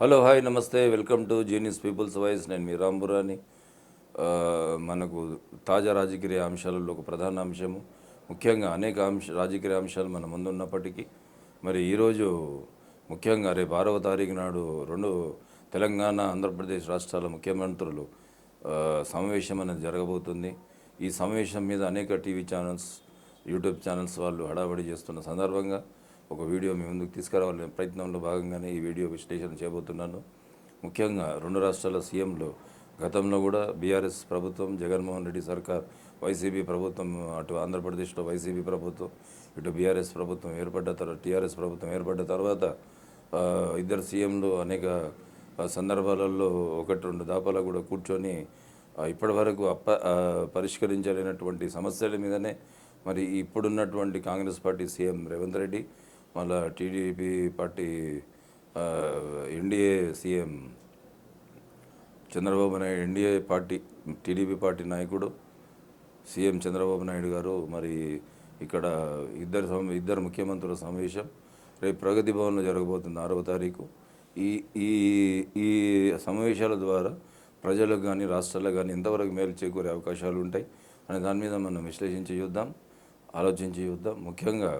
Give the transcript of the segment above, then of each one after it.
Hello hi నమస్తే. Welcome to genius people's voice. నేను మీ రాంబురాని మనకు తాజా రాజకీయ అంశాలలో ఒక ప్రధాన అంశము. ముఖ్యంగా అనేక అంశ రాజకీయ అంశాలు మన ముందున్నప్పటికీ మరి ఈరోజు ముఖ్యంగా రేపు ఆరవ తారీఖు నాడు రెండు తెలంగాణ ఆంధ్రప్రదేశ్ రాష్ట్రాల ముఖ్యమంత్రులు సమావేశం అనేది జరగబోతుంది. ఈ సమావేశం మీద అనేక టీవీ ఛానల్స్ యూట్యూబ్ ఛానల్స్ వాళ్ళు హడావడి చేస్తున్న సందర్భంగా ఒక వీడియో మీ ముందుకు తీసుకురావాలనే ప్రయత్నంలో భాగంగానే ఈ వీడియో విశ్లేషణ చేయబోతున్నాను. ముఖ్యంగా రెండు రాష్ట్రాల సీఎంలు గతంలో కూడా బీఆర్ఎస్ ప్రభుత్వం జగన్మోహన్ రెడ్డి సర్కార్ వైసీపీ ప్రభుత్వం అటు ఆంధ్రప్రదేశ్లో వైసీపీ ప్రభుత్వం ఇటు బీఆర్ఎస్ ప్రభుత్వం ఏర్పడ్డ తర్వాత టీఆర్ఎస్ ప్రభుత్వం ఏర్పడ్డ తర్వాత ఇద్దరు సీఎంలు అనేక సందర్భాలలో ఒకటి రెండు దాపాల కూడా కూర్చొని ఇప్పటివరకు ఇప్పటి వరకు అప్ప పరిష్కరించలేనటువంటి సమస్యల మీదనే మరి ఇప్పుడున్నటువంటి Congress party CM Revanth Reddy మళ్ళా TDP party NDA CM Chandrababu Naidu NDA party TDP party నాయకుడు సీఎం చంద్రబాబు నాయుడు గారు మరి ఇక్కడ ఇద్దరు ఇద్దరు ముఖ్యమంత్రుల సమావేశం రేపు ప్రగతి భవన్లో జరగబోతుంది ఆరవ తారీఖు. ఈ ఈ ఈ సమావేశాల ద్వారా ప్రజలకు కానీ రాష్ట్రాలకు కానీ ఎంతవరకు మేలు చేకూరే అవకాశాలు ఉంటాయి అనే దాని మీద మనం విశ్లేషించి చూద్దాం ఆలోచించి చూద్దాం. ముఖ్యంగా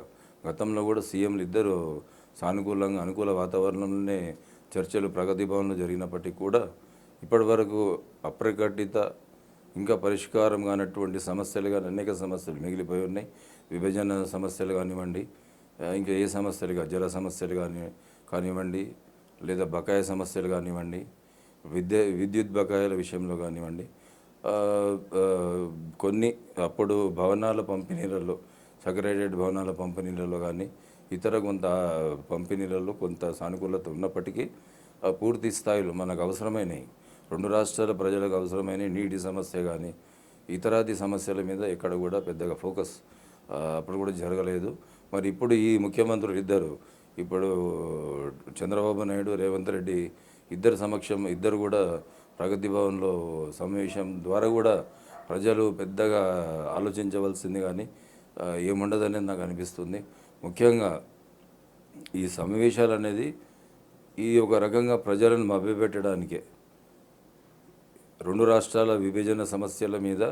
గతంలో కూడా సీఎంలు ఇద్దరు సానుకూలంగా అనుకూల వాతావరణంలోనే చర్చలు ప్రగతి భవన్లో జరిగినప్పటికీ కూడా ఇప్పటి వరకు అప్రకటిత ఇంకా పరిష్కారం కానటువంటి సమస్యలు కానీ అనేక సమస్యలు మిగిలిపోయి ఉన్నాయి. విభజన సమస్యలు కానివ్వండి ఇంకా ఏ సమస్యలుగా జల సమస్యలు కానీ కానివ్వండి లేదా బకాయి సమస్యలు కానివ్వండి విద్య విద్యుత్ బకాయిల విషయంలో కానివ్వండి కొన్ని అప్పుడు భవనాల పంపిణీలలో సగరేటెడ్ భవనాల పంపిణీలలో కానీ ఇతర కొంత పంపిణీలలో కొంత సానుకూలత ఉన్నప్పటికీ పూర్తి స్థాయిలో మనకు అవసరమైనవి రెండు రాష్ట్రాల ప్రజలకు అవసరమైన నీటి సమస్య కానీ ఇతరాది సమస్యల మీద ఎక్కడ కూడా పెద్దగా ఫోకస్ అప్పుడు కూడా జరగలేదు. మరి ఇప్పుడు ఈ ముఖ్యమంత్రులు ఇద్దరు ఇప్పుడు చంద్రబాబు నాయుడు రేవంత్ రెడ్డి ఇద్దరు సమక్షం ఇద్దరు కూడా ప్రగతి భవన్లో సమావేశం ద్వారా కూడా ప్రజలు పెద్దగా ఆలోచించవలసింది కానీ ఏముండదనేది నాకు అనిపిస్తుంది. ముఖ్యంగా ఈ సమావేశాలు అనేది ఈ ఒక రకంగా ప్రజలను మభ్యపెట్టడానికే. రెండు రాష్ట్రాల విభజన సమస్యల మీద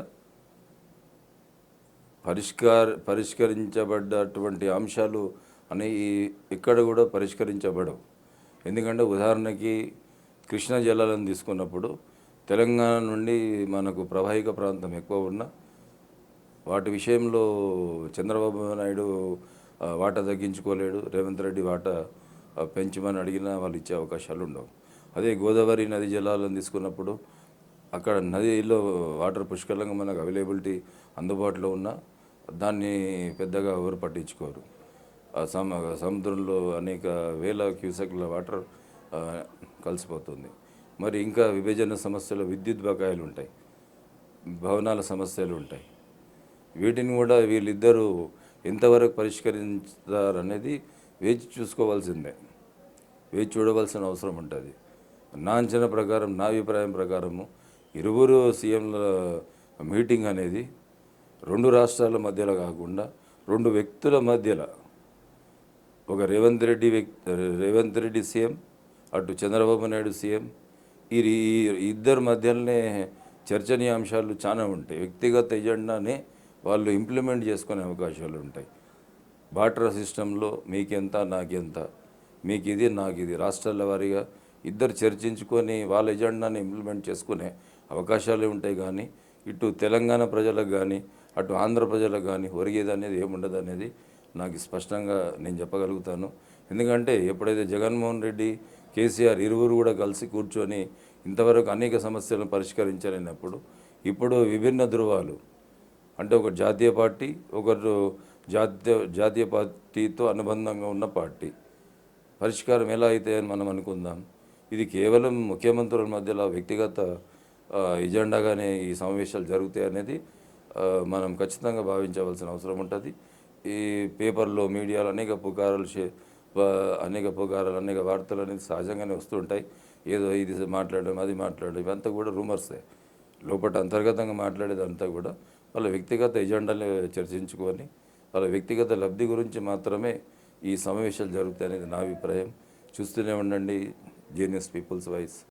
పరిష్కార పరిష్కరించబడ్డటువంటి అంశాలు అనేవి ఎక్కడ కూడా పరిష్కరించబడవు. ఎందుకంటే ఉదాహరణకి కృష్ణా జలాలను తీసుకున్నప్పుడు తెలంగాణ నుండి మనకు ప్రవాహిక ప్రాంతం ఎక్కువ ఉన్న వాటి విషయంలో చంద్రబాబు నాయుడు వాట వాటా తగ్గించుకోలేడు. రేవంత్ రెడ్డి వాటా పెంచమని అడిగినా వాళ్ళు ఇచ్చే అవకాశాలు ఉండవు. అదే గోదావరి నది జలాలను తీసుకున్నప్పుడు అక్కడ నదిలో వాటర్ పుష్కలంగా మనకు అవైలబిలిటీ అందుబాటులో ఉన్న దాన్ని పెద్దగా ఎవరు పట్టించుకోరు. ఆ సమ సముద్రంలో అనేక వేల క్యూసెక్ల వాటర్ కలిసిపోతుంది. మరి ఇంకా విభజన సమస్యలు విద్యుత్ బకాయిలు ఉంటాయి. భవనాల సమస్యలు ఉంటాయి. వీటిని కూడా వీళ్ళిద్దరూ ఎంతవరకు పరిష్కరించారనేది వేచి చూసుకోవాల్సిందే. వేచి చూడవలసిన అవసరం ఉంటుంది. నా అంచనా ప్రకారం నా అభిప్రాయం ప్రకారము ఇరువురు సీఎంల మీటింగ్ అనేది రెండు రాష్ట్రాల మధ్యలో కాకుండా రెండు వ్యక్తుల మధ్యలో ఒక రేవంత్ రెడ్డి వ్యక్తి రేవంత్ రెడ్డి సీఎం అటు చంద్రబాబు నాయుడు సీఎం ఈ ఈ ఇద్దరి మధ్యలోనే చర్చనీయాంశాలు చాలా ఉంటాయి. వ్యక్తిగత ఎజెండానే వాళ్ళు ఇంప్లిమెంట్ చేసుకునే అవకాశాలు ఉంటాయి. బాటర్ సిస్టంలో మీకెంత నాకెంత? మీకు ఇది నాకు ఇది రాష్ట్రాల వారీగా ఇద్దరు చర్చించుకొని వాళ్ళ ఎజెండాని ఇంప్లిమెంట్ చేసుకునే అవకాశాలు ఉంటాయి కానీ ఇటు తెలంగాణ ప్రజలకు కానీ అటు ఆంధ్ర ప్రజలకు కానీ ఒరిగేది అనేది ఏముండదు అనేది నాకు స్పష్టంగా నేను చెప్పగలుగుతాను. ఎందుకంటే ఎప్పుడైతే జగన్మోహన్ రెడ్డి కేసీఆర్ ఇరువురు కూడా కలిసి కూర్చొని ఇంతవరకు అనేక సమస్యలను పరిష్కరించలేనప్పుడు ఇప్పుడు విభిన్న ధృవాలు అంటే ఒకరు జాతీయ పార్టీ ఒకరు జాతీయ జాతీయ పార్టీతో అనుబంధంగా ఉన్న పార్టీ. పరిష్కారం ఎలా అయితే అని మనం అనుకుందాం. ఇది కేవలం ముఖ్యమంత్రుల మధ్యలో వ్యక్తిగత ఎజెండాగానే ఈ సమావేశాలు జరుగుతాయి అనేది మనం ఖచ్చితంగా భావించవలసిన అవసరం ఉంటుంది. ఈ పేపర్లో మీడియాలో అనేక పుకారాలు చే అనేక పుకారాలు అనేక వార్తలు అనేది సహజంగానే వస్తుంటాయి ఏదో ఇది మాట్లాడడం అది మాట్లాడడం ఇవంతా కూడా రూమర్సే. లోపల అంతర్గతంగా మాట్లాడేదంతా కూడా వాళ్ళ వ్యక్తిగత ఎజెండాలు చర్చించుకొని వాళ్ళ వ్యక్తిగత లబ్ధి గురించి మాత్రమే ఈ సమావేశాలు జరుగుతాయి అనేది నా అభిప్రాయం. చూస్తూనే ఉండండి జీనియస్ పీపుల్స్ వాయిస్